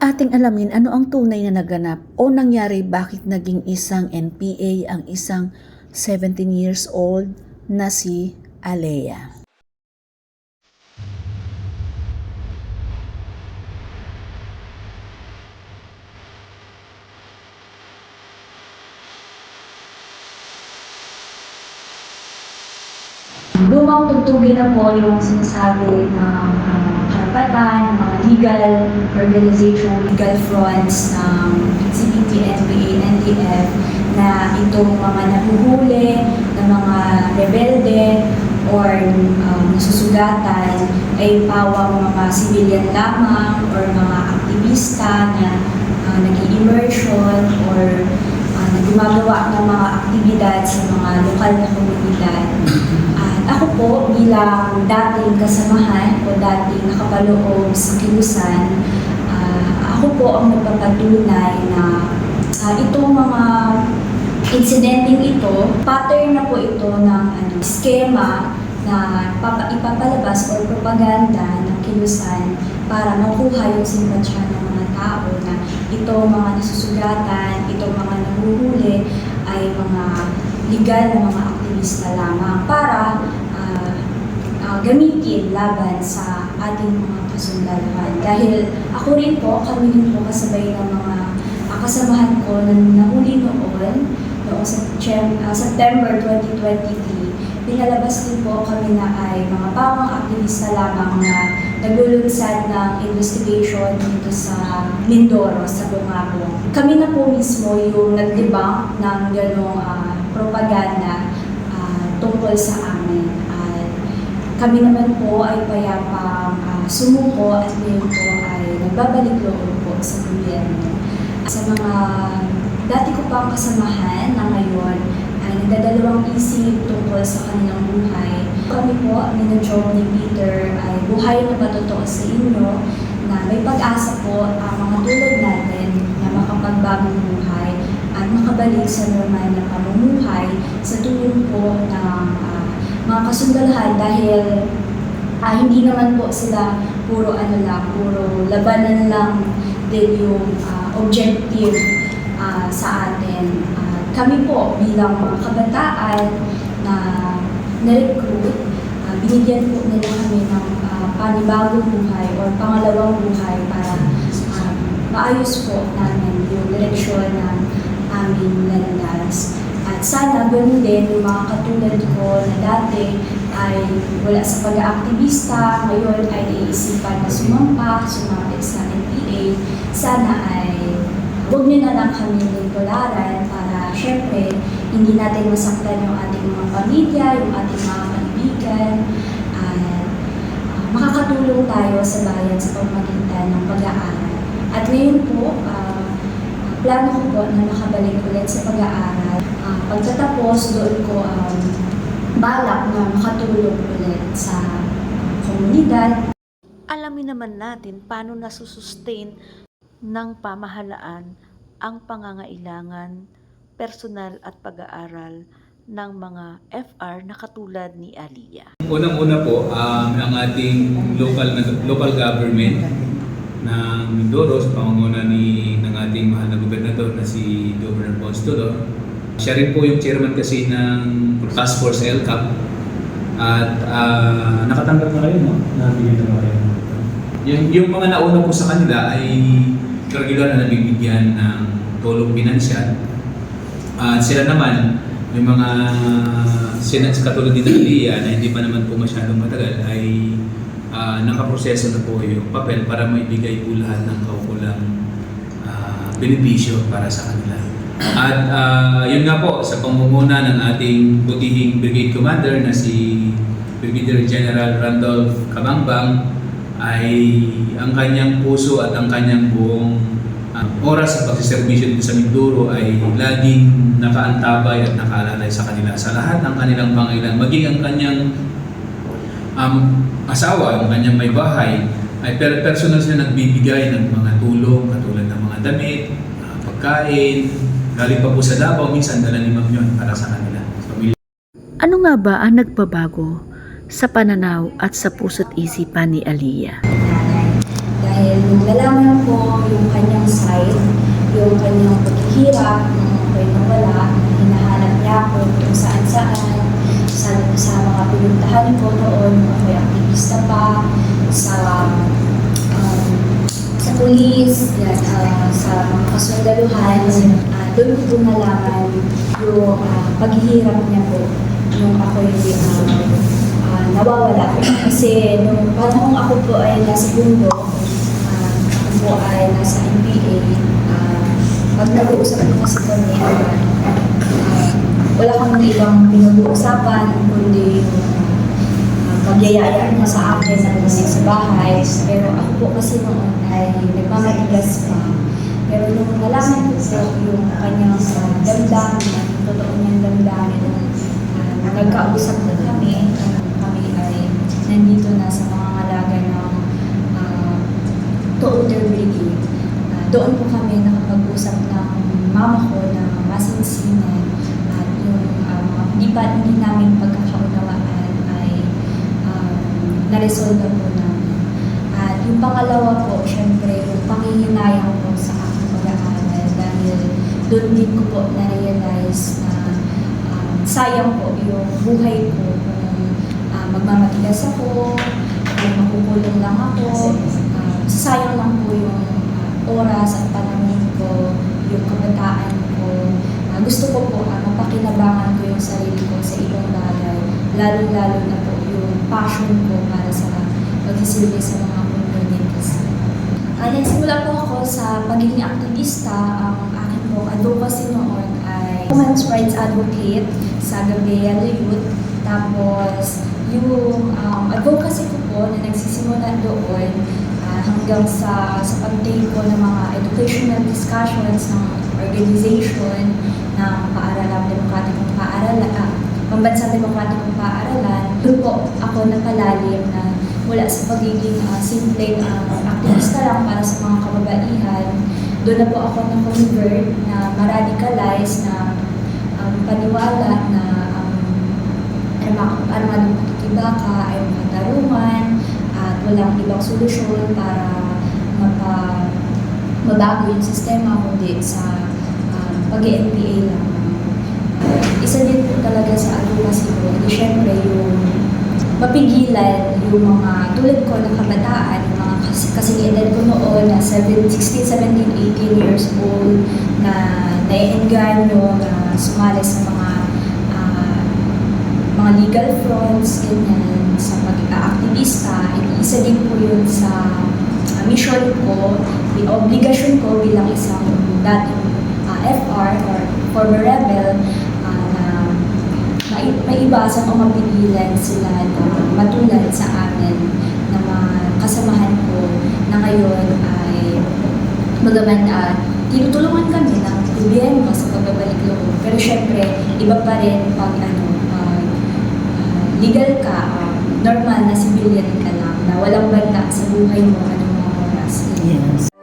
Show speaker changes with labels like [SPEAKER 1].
[SPEAKER 1] ating alamin ano ang tunay na naganap o nangyari bakit naging isang NPA ang isang 17 years old na si Alea.
[SPEAKER 2] lumang tugtugin na po yung sinasabi ng uh, karapatan, mga legal organization, legal fronts ng CPT, NPA, NDF na itong mga nahuhuli ng mga rebelde or um, nasusugatan ay pawang mga civilian lamang or mga aktivista na uh, nag-immersion or uh, gumagawa ng mga aktibidad sa mga lokal na komunidad. Ako bilang dating kasamahan o dating nakapaloob sa kilusan, ah, ako po ang nagpapatunay na ah, itong mga insidenteng ito, pattern na po ito ng ano, skema na papa, ipapalabas o propaganda ng kilusan para makuha yung simpatsya ng mga tao na itong mga nasusugatan, itong mga nahuhuli ay mga legal na mga aktivista lamang para ah, gamitin laban sa ating mga kasundaluhan. Dahil ako rin po, kami rin po kasabay ng mga ah, kasamahan ko na nahuli noon, noong ah, September 2023, pinalabas din po kami na ay mga pawang aktivista lamang na naglulunsad ng investigation dito sa Mindoro, sa Bungabong. Kami na po mismo yung nag-debunk ng ganong ah, propaganda ah, tungkol sa amin. Kami naman po ay payapang ah, sumuko at ngayon po ay nagbabalik loob po sa gobyerno. Sa mga dati ko pang kasamahan na ngayon ay nagdadalawang isip tungkol sa kanilang buhay. Kami po, ni na job ni Peter ay buhay na patotoo sa inyo na may pag-asa po ang mga tulad natin na makapagbagong buhay at makabalik sa normal na pamumuhay sa tulong po ng ah, mga kasundalahan dahil ah, hindi naman po sila puro ano lang, puro labanan lang din yung ah, objective ah, sa atin. At kami po bilang mga kabataan na na-recruit, ah, binigyan po nila kami ng ah, panibagong buhay or pangalawang buhay para ah, maayos po namin yung direksyon ng aming landas. At sana ganun din yung mga katulad ko na dati ay wala sa pag-aaktivista, ngayon ay iisipan na sumampa, sumapit sa NPA. Sana ay huwag niyo na lang kami tularan para syempre hindi natin masaktan yung ating mga pamilya, yung ating mga kaibigan, at ah, makakatulong tayo sa bayan sa pamamagitan ng pag-aaral. At ngayon po, ah, plano ko po na makabalik ulit sa pag-aaral. Ah, pagkatapos, doon ko um, balak na makatulong ulit sa komunidad,
[SPEAKER 3] alamin naman natin paano nasusustain ng pamahalaan ang pangangailangan, personal at pag-aaral ng mga FR na katulad ni Aliyah.
[SPEAKER 4] Unang-una po, um, ang ating local local government ng Mindoro sa pangunguna ni ng ating mahal na gobernador na si Governor Ponce Tudor. Siya rin po yung chairman kasi ng Task Force LCAP at ah, nakatanggap na kayo, no? Nabigyan na kayo. Yung, yung mga nauna po sa kanila ay regular na nabibigyan ng tulong pinansyal. At sila naman, yung mga sina, katulad ni Dalia na hindi pa naman po masyadong matagal ay ah, nakaproseso na po yung papel para maibigay po lahat ng kaukulang ah, benepisyo para sa kanila. At ah, yun nga po, sa pangunguna ng ating butihing brigade commander na si Brigadier General Randolph Kabangbang ay ang kanyang puso at ang kanyang buong ah, oras sa pagsiservisyo dito sa Mindoro ay laging nakaantabay at nakaalalay sa kanila sa lahat ng kanilang pangailan. Maging ang kanyang um, asawa, ang kanyang may bahay, ay per personal siya nagbibigay ng mga tulong katulad ng mga damit, ah, pagkain, galing pa po sa Davao, minsan dala ni Ma'am yun para sa kanila. pamilya.
[SPEAKER 1] Ano nga ba ang nagbabago sa pananaw at sa puso't isipan ni Aliyah?
[SPEAKER 2] Dahil nung nalaman ko yung kanyang side, yung kanyang paghihirap, nung ako'y nawala, hinahanap niya ako kung saan saan, sa, sa pinuntahan ko noon, ako'y aktivista pa, sa um, sa pulis, yan, ah, sa mga kasundaluhan, ah, doon ko po nalaman yung ah, paghihirap niya po nung ako'y ah, ah, nawawala. Kasi nung panahon ako po ay nasa bundo, ah, ako po ay nasa NPA, ah, pag nag-uusap po kasi kami, ah, wala kang ibang pinag-uusapan, kundi pagyayaya niya sa akin na bumalik sa bahay. Pero ako po kasi noon ay nagmamatigas pa. Pero nung nalaman ko po yung kanyang uh, damdamin, totoo niyang damdamin, uh, nagkausap na kami, uh, kami ay nandito na sa mga ngalaga ng uh, Toonder Brigade. Uh, doon po kami nakapag-usap ng mama ko na masinsinan at yung uh, hindi pa hindi namin um, naresolve na po namin. At yung pangalawa po, syempre, yung panghihinayang po sa aking pag-aaral dahil doon din ko po na-realize na um, sayang po yung buhay ko kung uh, magmamatigas ako, kung makukulong lang ako, uh, sayang lang po yung uh, oras at panahon ko, yung kabataan ko. Uh, gusto ko po uh, mapakinabangan ko yung sarili ko sa ibang bagay, lalo-lalo na po passion ko para sa pagsisilbi sa mga communities. Uh, nagsimula po ako sa pagiging aktivista. Ang akin po advocacy noon ay women's rights advocate sa Gabriela Youth. Tapos, yung um, advocacy ko po na nagsisimula doon ah, hanggang sa, sa pag-take ko ng mga educational discussions ng organization ng paaralan, demokratikong paaralan, ah, pambansang demokratikong paaralan, doon po ako napalalim na mula sa pagiging uh, simpleng uh, aktivista lang para sa mga kababaihan, doon na po ako na-convert na ma-radicalize na um, paniwala na um, arma- armadong pakikibaka ay makatarungan at walang ibang solusyon para mapa, mabago yung sistema kundi sa um, pag-NPA lang. Talaga sa advocacy ko, di syempre yung mapigilan yung mga tulad ko na kabataan, yung mga kas kasing edad ko noon na 7, 16, 17, 18 years old na naiengganyo na sumali sa mga ah, mga legal fronts, ganyan, sa pag-aaktivista, isa din po yun sa ah, mission ko, the obligasyon ko bilang isang dating ah, FR or former rebel mai maibasan o mapigilan sila na matulad sa amin na mga kasamahan ko na ngayon ay magaman at tinutulungan kami ng gobyerno sa pagbabalik loob. Pero syempre, iba pa rin pag ano, pag ah, legal ka, ah, normal na civilian ka lang, na walang banta sa buhay mo anong mga oras.
[SPEAKER 1] Yes.